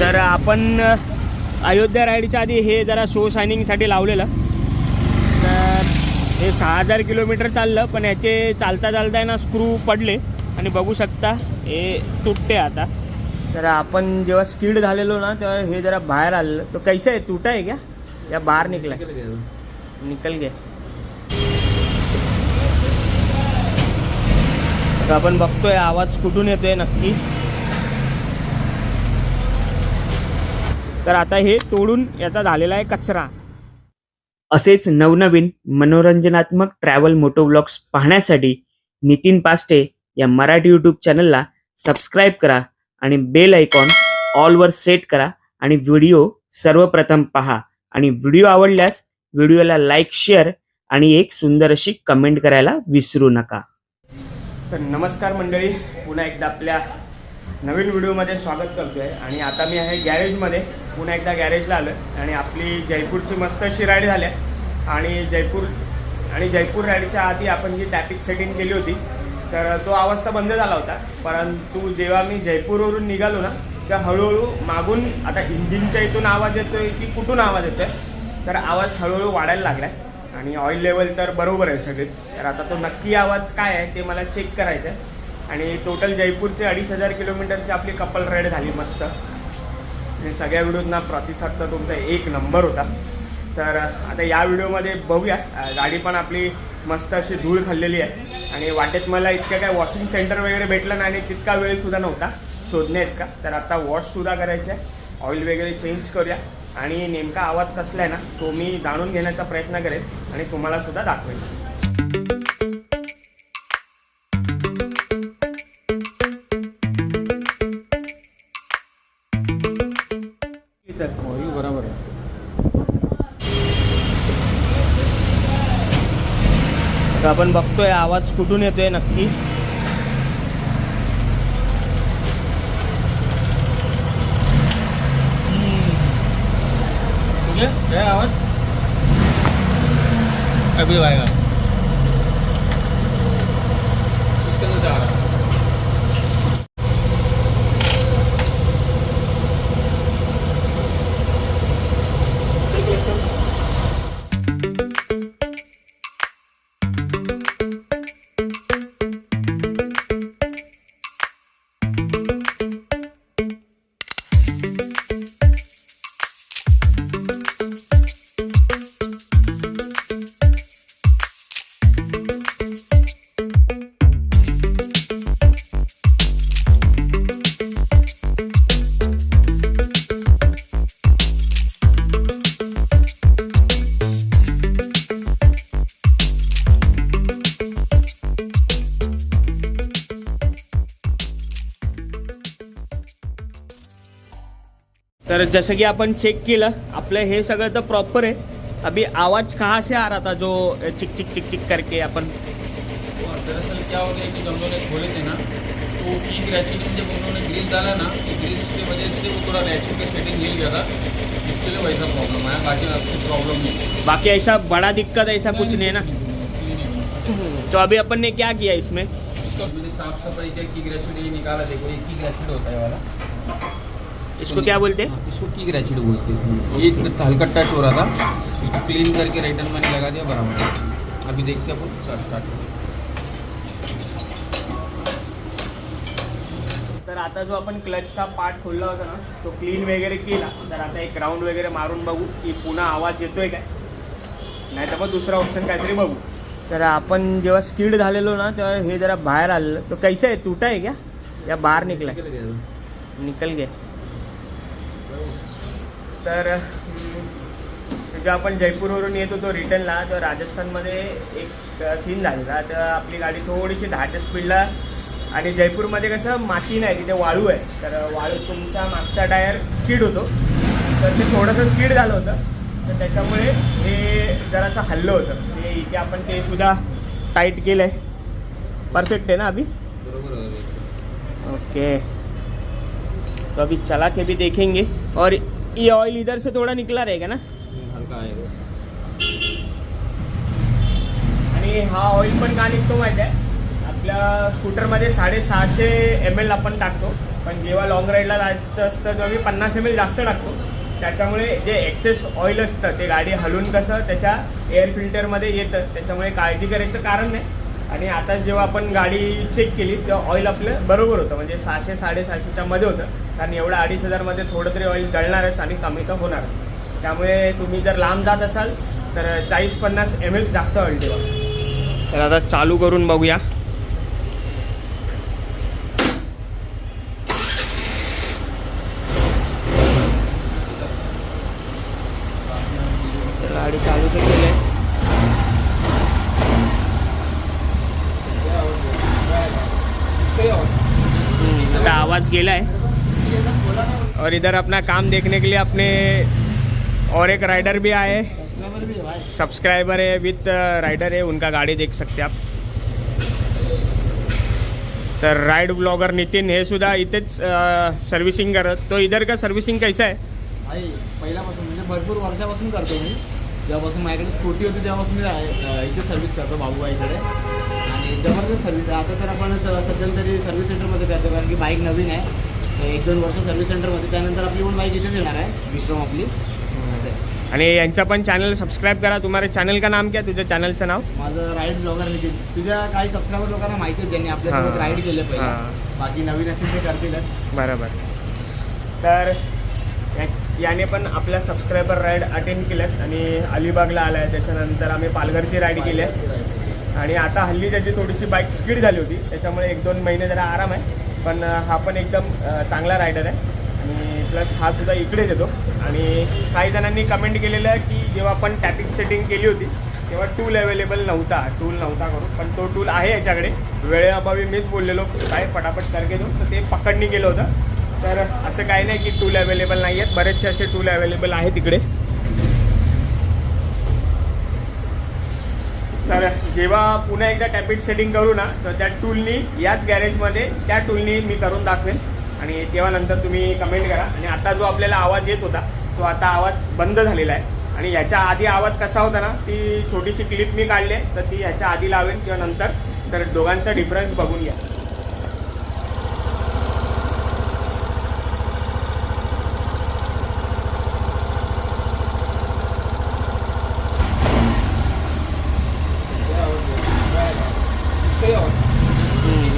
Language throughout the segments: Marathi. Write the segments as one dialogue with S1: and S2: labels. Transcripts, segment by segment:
S1: तर आपण अयोध्या राईडच्या आधी हे जरा शो शायनिंगसाठी लावलेलं. तर हे सहा हजार किलोमीटर चाललं पण याचे चालता चालता आहे ना स्क्रू पडले. आणि बघू शकता हे तुटते आता. तर आपण जेव्हा स्किड झालेलो ना तेव्हा हे जरा बाहेर आलेलं. तो कैसा आहे? तुटा आहे क्या? या बाहेर निकला निकल गया. तर आपण बघतोय आवाज कुठून येतोय नक्की. तर आता हे तोडून याचा झालेला आहे कचरा. असेच नवनवीन मनोरंजनात्मक ट्रॅव्हल मोटो ब्लॉग्स पाहण्यासाठी नितीन पास्टे या मराठी यूट्यूब चॅनलला सबस्क्राईब करा आणि बेल आयकॉन ऑलवर सेट करा आणि व्हिडिओ सर्वप्रथम पहा. आणि व्हिडिओ आवडल्यास व्हिडिओला लाईक शेअर आणि एक सुंदर अशी कमेंट करायला विसरू नका. तर नमस्कार मंडळी पुन्हा एकदा आपल्या नवीन व्हिडिओमध्ये स्वागत करतो आहे आणि आता मी आहे गॅरेजमध्ये. पुन्हा एकदा गॅरेजला आलो आणि आपली जयपूरची मस्त अशी राईड झाल्या आणि जयपूर आणि जयपूर राईडच्या आधी आपण जी टॅपिक सेटिंग केली होती तर तो आवाज तर बंद झाला होता. परंतु जेव्हा मी जयपूरवरून निघालो ना तेव्हा हळूहळू मागून आता इंजिनच्या इथून आवाज येतो आहे की कुठून आवाज येतोय तर आवाज हळूहळू वाढायला लागला आहे आणि ऑइल लेवल तर बरोबर आहे सगळे. तर आता तो नक्की आवाज काय आहे ते मला चेक करायचं आहे आणि टोटल जयपूरचे अडीच हजार किलोमीटरची आपली कपल राईड झाली मस्त. आणि सगळ्या व्हिडिओजना प्रतिसाद तर तुमचा एक नंबर होता. तर आता या व्हिडिओमध्ये बघूया. गाडी पण आपली मस्त अशी धूळ खाल्लेली आहे. आणि वाटेत मला इतकं काय वॉशिंग सेंटर वगैरे भेटलं नाही आणि तितका वेळसुद्धा नव्हता. शोधण्या इतका तर आता वॉशसुद्धा करायचं आहे. ऑइल वगैरे चेंज करूया. आणि नेमका आवाज कसला आहे ना तो मी जाणून घेण्याचा प्रयत्न करेन. आणि तुम्हाला सुद्धा दाखवेन.
S2: हो, बरोबर आहे.
S1: तर आपण बघतोय आवाज कुठून येतोय नक्की?
S2: ठीक आवाज? अभी आएगा
S1: तर जसं की आपण चेक केलं आपलं हे सगळं तर प्रॉपर आहे. अभी आवाज कहाँ से आ रहा था जो चिक चिक चिक चिक करके अपन
S2: और दरअसल क्या हो गया कि जब हम लोग ने खोले थे ना तो ठीक रैचिंग में जब उन्होंने ग्रिल डाला ना तो ग्रिल की वजह से वो थोड़ा रैचिंग का सेटिंग हिल गया था जिसके लिए वैसा प्रॉब्लम आया बाकी आपकी प्रॉब्लम नहीं
S1: बाकी ऐसा बड़ा दिक्कत ऐसा कुछ नहीं है ना? तो अभी अपन ने क्या किया इसमें?
S2: इसका मैंने साफ सफाई किया की ग्रेचुड ये निकाला देखो ये की ग्रेचुड होता है वाला।
S1: इसको क्या बोलते हैं?
S2: इसको की ग्रेचुड बोलते हैं। ये हल्का टच हो रहा था। इसको क्लीन करके रिटर्न मैंने लगा दिया बराबर। अभी देखते हैं अपन स्टार्ट स्टार्ट
S1: तर आता जो आपण क्लचचा पार्ट खोलला होता ना तो क्लीन वगैरे केला. तर आता एक राऊंड वगैरे मारून बघू की पुन्हा आवाज येतोय काय. नाही तर मग दुसरा ऑप्शन काहीतरी बघू. तर आपण जेव्हा स्किड झालेलो ना तेव्हा हे जरा बाहेर आलेलं. तो कैसा आहे? तुटा आहे क्या? या बाहेर निकला निकल गया. तर जेव्हा आपण जयपूरवरून येत होतो रिटर्नला तर राजस्थानमध्ये एक सीन झालेला. तर आपली गाडी थोडीशी दहाच्या स्पीडला आणि जयपूरमध्ये कसं माती नाही तिथे वाळू आहे. तर वाळू तुमचा मागचा टायर स्किड होतो. तर ते थोडंसं स्किड झालं होतं. तर त्याच्यामुळे हे जरासं हल्लं होतं. ते इथे आपण ते सुद्धा टाईट केलं आहे परफेक्ट है ना अभी?
S2: बरोबर
S1: ओके तो अभी चला के भी देखेंगे. और ये ऑयल इधर से थोड़ा निकला रहेगा ना
S2: हल्का आएगा
S1: आणि हा ऑइल पण का निघतो माहिती आहे आपल्या स्कूटरमध्ये साडेसहाशे एम एल आपण टाकतो पण जेव्हा लॉंग राईडला जायचं असतं तेव्हा मी पन्नास एम एल जास्त टाकतो त्याच्यामुळे जे एक्सेस ऑइल असतं ते गाडी हलून कसं त्याच्या एअर फिल्टरमध्ये येतं त्याच्यामुळे काळजी करायचं कारण नाही आणि आता जेव्हा आपण गाडी चेक केली तेव्हा ऑइल आपलं बरोबर होतं. म्हणजे सहाशे साडेसहाशेच्या मध्ये होतं. कारण एवढं अडीच हजारमध्ये थोडं तरी ऑइल जळणारच आणि कमी तर होणार त्यामुळे तुम्ही जर लांब जात असाल तर चाळीस पन्नास एम एल जास्त ऑइल ठेवा. तर आता चालू करून बघूया. तर गाडी चालू तर केली आहे हम्म, आता आवाज गेला है और इधर अपना काम देखने के लिए अपने और एक राइडर भी आए सब्सक्राइबर है विथ राइडर uh, है उनका गाड़ी देख सकते आप. तर राइड ब्लॉगर नितीन हे सुद्धा इथेच सर्व्हिसिंग करत तो इधर का सर्व्हिसिंग कैसा आहे
S3: आहे पहिल्यापासून म्हणजे भरपूर वर्षापासून करतो मी. जेव्हापासून माझ्याकडे स्कूटी होती तेव्हापासून मी अ, इथे सर्व्हिस करतो बाबूबाईकडे. जबरदस्त सर्व्हिस आहे आता तर आपण स- सध्या तरी सर्व्हिस सेंटरमध्ये करतो कारण की बाईक नवीन आहे. एक दोन वर्ष सर्व्हिस सेंटरमध्ये त्यानंतर आपली पण बाईक इथेच येणार आहे विश्रम आपली. असं आहे.
S1: आणि यांचा पण चॅनल सबस्क्राईब करा. तुम्हाला चॅनल का नाम क्या तुझ्या चॅनलचं नाव?
S3: माझं राईड ब्लॉगर नितीन तुझ्या काही सबस्क्रायबर लोकांना माहिती आहे ज्यांनी आपल्यासोबत
S1: हां.
S3: राईड केलं पहिला.
S1: हां.
S3: बाकी नवीन असेल ते करतीलच.
S1: बरोबर. तर या- याने पण आपल्या सबस्क्रायबर राईड अटेंड केल्यात. आणि अलिबागला आला आहे त्याच्यानंतर आम्ही पालघरची राईड केली आहे. आणि आता हल्ली त्याची थोडीशी बाईक स्पीड झाली होती. त्याच्यामुळे एक दोन महिने जरा आराम आहे. पण हा पण एकदम चांगला रायडर आहे. आणि प्लस हा सुद्धा इकडेच येतो. आणि काही जणांनी कमेंट केलेलं आहे की जेव्हा आपण टॅपिंग सेटिंग केली होती तेव्हा टूल अवेलेबल नव्हता. टूल नव्हता करून. पण तो टूल आहे याच्याकडे. वेळेअभावी मीच बोललेलो काय पटापट करके देऊ तर ते पकडणी केलं होतं. तर असं काही नाही की टूल अवेलेबल नाही आहेत बरेचसे असे टूल अवेलेबल आहेत तिकडे तर जेव्हा पुन्हा एकदा टॅपिट सेटिंग करू ना तर त्या टूलनी याच गॅरेजमध्ये त्या टूलनी मी करून दाखवेन. आणि तेव्हा नंतर तुम्ही कमेंट करा. आणि आता जो आपल्याला आवाज येत होता तो आता आवाज बंद झालेला आहे. आणि याच्या आधी आवाज कसा होता ना ती छोटीशी क्लिप मी काढली तर ती ह्याच्या आधी लावेन किंवा नंतर. तर दोघांचा डिफरन्स बघून घ्या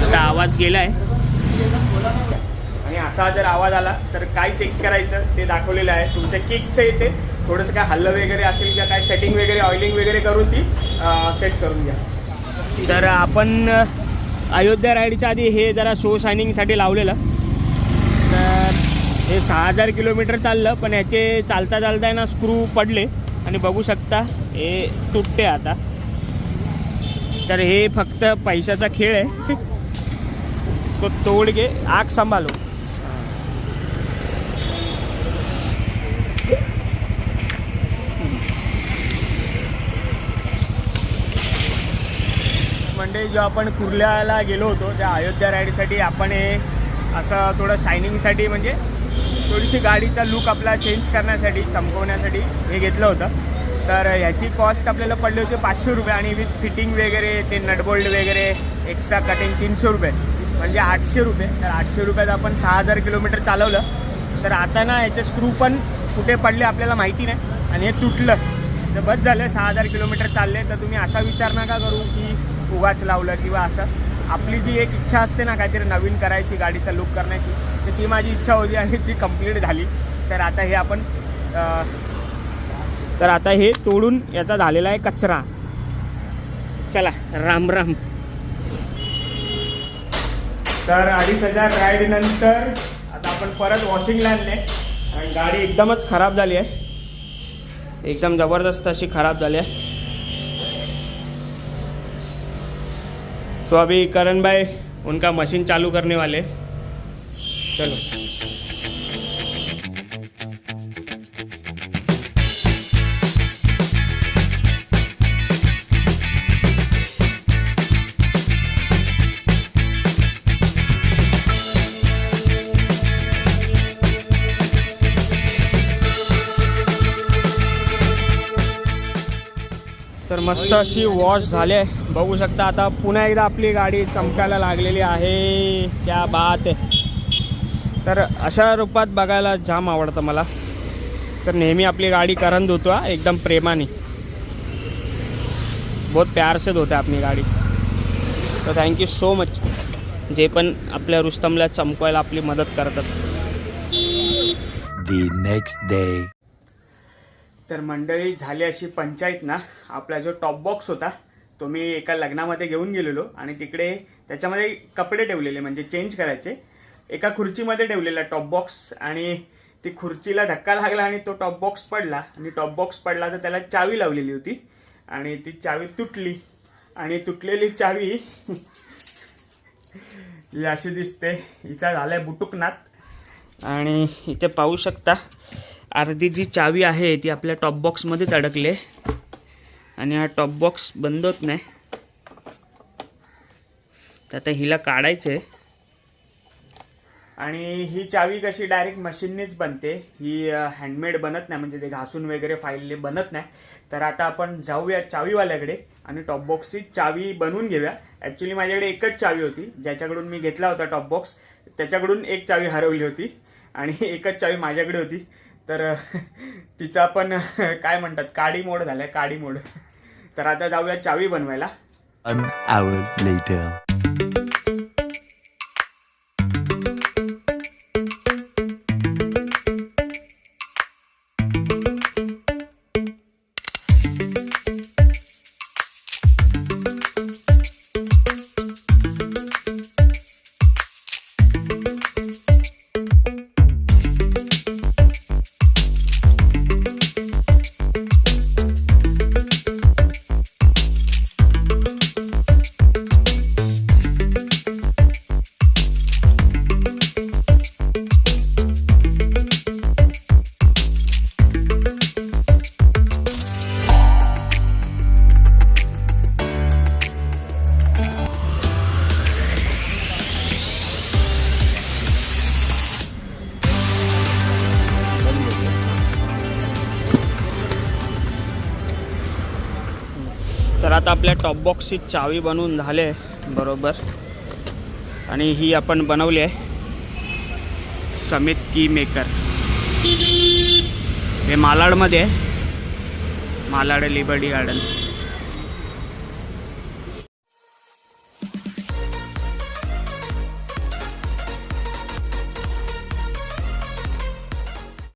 S1: आता आवाज गेला आहे आणि असा जर आवाज आला तर काय चेक करायचं ते दाखवलेलं आहे. तुमच्या किकचं येते थोडंसं काय हल्लं वगैरे असेल किंवा काय सेटिंग वगैरे ऑइलिंग वगैरे करून ती सेट करून घ्या. तर आपण अयोध्या राईडच्या आधी हे जरा शो शायनिंगसाठी लावलेलं. तर हे सहा हजार किलोमीटर चाललं पण याचे चालता चालता आहे ना स्क्रू पडले. आणि बघू शकता हे तुटते आता. तर हे फक्त पैशाचा खेळ आहे. इसको तोड़ के आग संभालो। म्हणजे जो आपण कुर्ल्याला गेलो होतो त्या अयोध्या राईडसाठी आपण हे असं थोडं शायनिंगसाठी म्हणजे थोडीशी गाडीचा लुक आपला चेंज करण्यासाठी चमकवण्यासाठी हे घेतलं होतं. तर ह्याची कॉस्ट आपल्याला पडली होती पाचशे रुपये आणि विथ फिटिंग वगैरे ते नटबोल्ड वगैरे एक्स्ट्रा कटिंग तीनशे रुपये. म्हणजे आठशे रुपये. तर आठशे रुपयात आपण सहा हजार किलोमीटर चालवलं. तर आता ना याचे स्क्रू पण कुठे पडले आपल्याला माहिती नाही. आणि हे तुटलं. तर बस झालं सहा हजार किलोमीटर चालले. तर तुम्ही असा विचार नका करू की उगाच लावलं किंवा असं. आपली जी एक इच्छा असते ना काहीतरी नवीन करायची गाडीचा लुक करण्याची तर ती माझी इच्छा होती आणि ती कंप्लीट झाली. तर आता हे आपण तर आता हे तोडून याचा झालेला आहे कचरा. चला राम राम. तर अडीच हजार राईड नंतर आता आपण परत वॉशिंगला आणले आणि गाडी एकदमच खराब झाली आहे. एकदम जबरदस्त अशी खराब झाली आहे. तो अभी करण भाई उनका मशीन चालू करने वाले. चलो. मस्त अशी वॉश झाली आहे. बघू शकता आता पुन्हा एकदा आपली गाडी चमकायला लागलेली आहे. त्या बात आहे. तर अशा रूपात बघायला जाम आवडतं मला. तर नेहमी आपली गाडी करंद धुतो एकदम प्रेमाने. बहुत प्यार से धोते आपली गाडी. तर थँक्यू सो मच जे पण आपल्या रुस्तमला चमकवायला आपली मदत करतात.
S4: The next day.
S1: तर मंडळी झाली अशी पंचायत ना. आपला जो टॉप बॉक्स होता तो मी एका लग्नामध्ये घेऊन गेलेलो आणि तिकडे त्याच्यामध्ये कपडे ठेवलेले म्हणजे चेंज करायचे. एका खुर्चीमध्ये ठेवलेला टॉप बॉक्स आणि ती खुर्चीला धक्का लागला आणि तो टॉप बॉक्स पडला. आणि टॉप बॉक्स पडला तर त्याला चावी लावलेली होती आणि ती चावी तुटली. आणि तुटलेली चावी ही अशी दिसते. हिचा झालाय बुटुकनाथ. आणि इथे पाहू शकता अर्धी जी चावी आहे ती आपल्या टॉप बॉक्समध्येच अडकली. आहे आणि हा टॉप बॉक्स बंद होत नाही. तर आता हिला काढायचं आहे आणि ही चावी कशी डायरेक्ट मशीननीच बनते. ही हँडमेड बनत नाही म्हणजे ते घासून वगैरे फाईलने बनत नाही. तर आता आपण जाऊया चावीवाल्याकडे आणि टॉप बॉक्सची चावी बनवून घेऊया. ॲक्च्युली माझ्याकडे एकच चावी होती ज्याच्याकडून मी घेतला होता टॉप बॉक्स त्याच्याकडून एक चावी हरवली होती. आणि एकच चावी माझ्याकडे होती. तर तिचा पण काय म्हणतात काडी मोड झालाय काडी मोड. तर आता जाऊया चावी बनवायला. आपल्या टॉप बॉक्सची चावी बनवून झाले बरोबर. आणि ही आपण बनवली आहे. समित की मेकर. हे मालाडमध्ये आहे. Malad liberty garden.